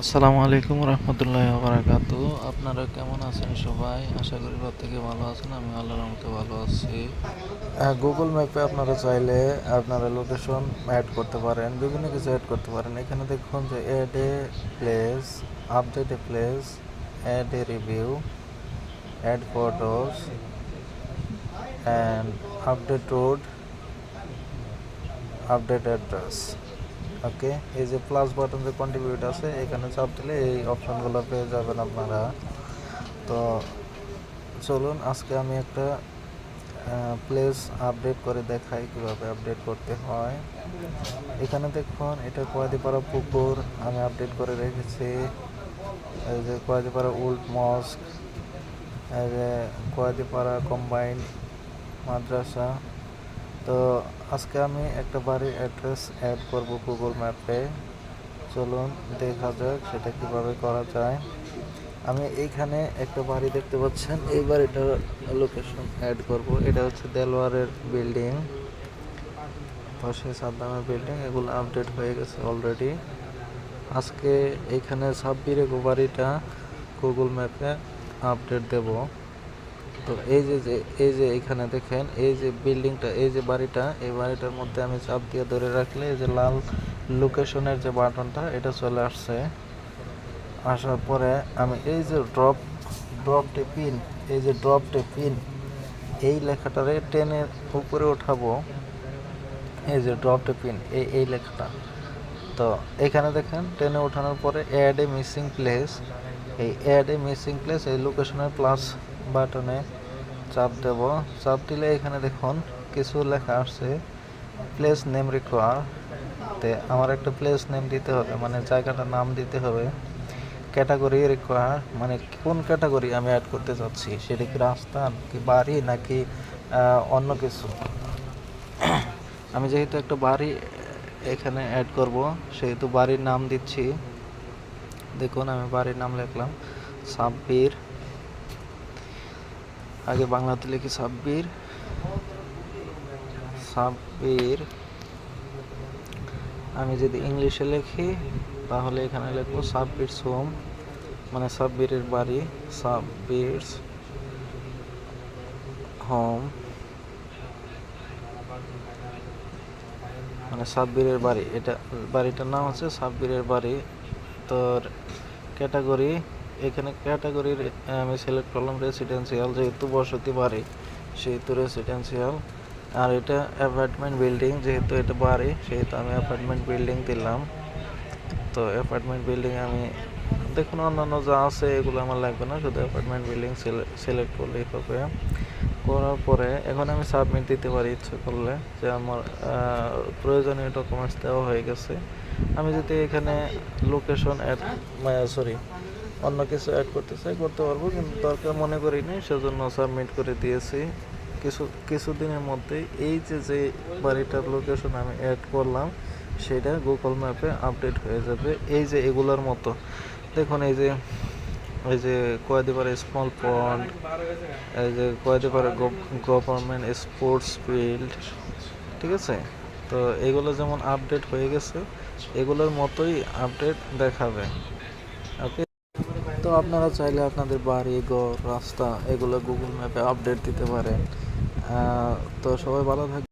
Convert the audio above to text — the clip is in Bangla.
আসসালামু আলাইকুম রহমতুল্লাহ বারাকাতু আপনারা কেমন আছেন সবাই? আশা করি প্রত্যেকে ভালো আছেন আমি আল্লাহর রহমতে ভালো আছি। গুগল ম্যাপে আপনারা চাইলে আপনারা লোকেশন অ্যাড করতে পারেন, বিভিন্ন কিছু অ্যাড করতে পারেন। এখানে দেখুন যে add a place update a place add a review add photos and update road update address okay, এই যে প্লাস বাটন যে কন্ট্রিবিউট আছে, এখানে চাপ দিলে এই অপশনগুলো পেয়ে যাবেন আপনারা। তো চলুন, আজকে আমি একটা প্লেস আপডেট করে দেখাই কীভাবে আপডেট করতে হয়। এখানে দেখুন, এটা কয়াদিপাড়া পুকুর, আমি আপডেট করে রেখেছি। এই যে কয়াদিপাড়া উল্ড মস্ক, এই যে কয়াদিপাড়া কম্বাইন্ড মাদ্রাসা। তো আজকে আমি একটা বাড়ির অ্যাড্রেস অ্যাড করব গুগল ম্যাপে চলুন দেখা যাক সেটা কীভাবে করা যায়। আমি এইখানে একটা বাড়ি দেখতে পাচ্ছেন। এই বাড়িটার লোকেশন অ্যাড করব। এটা হচ্ছে দেলোয়ারের বিল্ডিং পাশে সাদ্দামের বিল্ডিং এগুলো আপডেট হয়ে গেছে অলরেডি আজকে এইখানে সাব্বিরে বাড়িটা গুগল ম্যাপে আপডেট দেবো। তো এই যে যে, এই যে এখানে দেখেন, এই যে বিল্ডিংটা, এই যে বাড়িটা, এই বাড়িটার মধ্যে আমি চাপ দিয়ে ধরে রাখলে এই যে লাল লোকেশনের যে বাটনটা, এটা চলে আসছে। আসার পরে আমি এই যে ড্রপ ড্রপ টে পিন এই যে ড্রপ টে পিন এই লেখাটারে টেনের উপরে ওঠাবো এই যে ড্রপ টে পিন এই এই লেখাটা। তো এখানে দেখেন, টেনে ওঠানোর পরে অ্যাড এ মিসিং প্লেস এই অ্যাড এ মিসিং প্লেস এই লোকেশনের প্লাস বাটনে চাপ দেব। চাপ দিলে এখানে দেখুন কিছু লেখা আসছে প্লেস নেম রিকোয়ার তে আমার একটা প্লেস নেম দিতে হবে মানে জায়গাটার নাম দিতে হবে। ক্যাটাগরি রিকোয়ার মানে কোন ক্যাটাগরি আমি অ্যাড করতে চাচ্ছি? সেটা কি রাস্তা, কি বাড়ি, নাকি অন্য কিছু? আমি যেহেতু একটা বাড়ি এখানে অ্যাড করব, সেহেতু বাড়ির নাম দিচ্ছি। দেখুন আমি বাড়ির নাম লিখলাম, সাব্বির আগে বাংলাতে লিখি সাব্বির। সাব্বির। আমি যদি ইংলিশে লিখি, তাহলে এখানে লিখব সাব্বির সোম মানে সাব্বিরের বাড়ি, সাব্বির হোম। মানে সাব্বিরের বাড়ি, এটা বাড়িটার নাম হচ্ছে সাব্বিরের বাড়ি। তোর ক্যাটাগরি এখানে ক্যাটাগরির আমি সিলেক্ট করলাম রেসিডেন্সিয়াল যেহেতু বসতি বাড়ি, সেহেতু রেসিডেন্সিয়াল আর এটা অ্যাপার্টমেন্ট বিল্ডিং যেহেতু এটা বাড়ি, সেহেতু আমি অ্যাপার্টমেন্ট বিল্ডিং দিলাম। তো অ্যাপার্টমেন্ট বিল্ডিং আমি, দেখুন অন্যান্য যা আছে, এগুলো আমার লাগবে না, শুধু অ্যাপার্টমেন্ট বিল্ডিং সিলেক্ট করলেই হবে। করার পরে, এখন আমি সাবমিট দিতে পারি ইচ্ছে করলে, যে আমার প্রয়োজনীয় ডকুমেন্টস দেওয়া হয়ে গেছে। আমি যদি এখানে লোকেশন অ্যাড সরি অন্য কিছু অ্যাড করতে চাই, করতে পারব, কিন্তু দরকার মনে করি নি সেজন্য সাবমিট করে দিয়েছি। কিছু, কিছুদিনের মধ্যেই এই যে যে বাড়িটার লোকেশন আমি অ্যাড করলাম, সেটা গুগল ম্যাপে আপডেট হয়ে যাবে। এই যে এগুলোর মতো। দেখুন, এই যে এই যে কয়েদিপাড়া স্মল পন্ড এই যে কয়েদিপাড়া গভর্নমেন্ট স্পোর্টস ফিল্ড ঠিক আছে? তো এগুলো যেমন আপডেট হয়ে গেছে, এগুলোর মতোই আপডেট দেখাবে। ওকে আপনারা চাইলে আপনাদের বাড়ি, ঘর, রাস্তা এগুলো গুগল ম্যাপে আপডেট দিতে পারেন। তো সবাই ভালো থাকবে